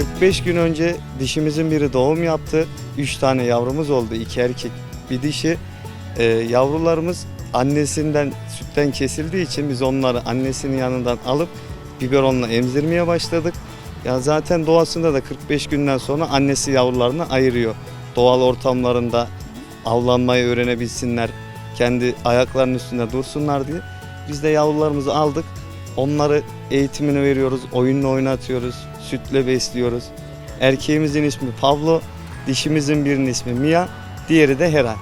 45 gün önce dişimizin biri doğum yaptı. 3 tane yavrumuz oldu. 2 erkek, bir dişi. Ee, yavrularımız annesinden sütten kesildiği için biz onları annesinin yanından alıp biberonla emzirmeye başladık. Ya zaten doğasında da 45 günden sonra annesi yavrularını ayırıyor. Doğal ortamlarında avlanmayı öğrenebilsinler, kendi ayaklarının üstünde dursunlar diye. Biz de yavrularımızı aldık. Onları eğitimini veriyoruz, oyunla oynatıyoruz, sütle besliyoruz. Erkeğimizin ismi Pablo, dişimizin birinin ismi Mia, diğeri de Hera.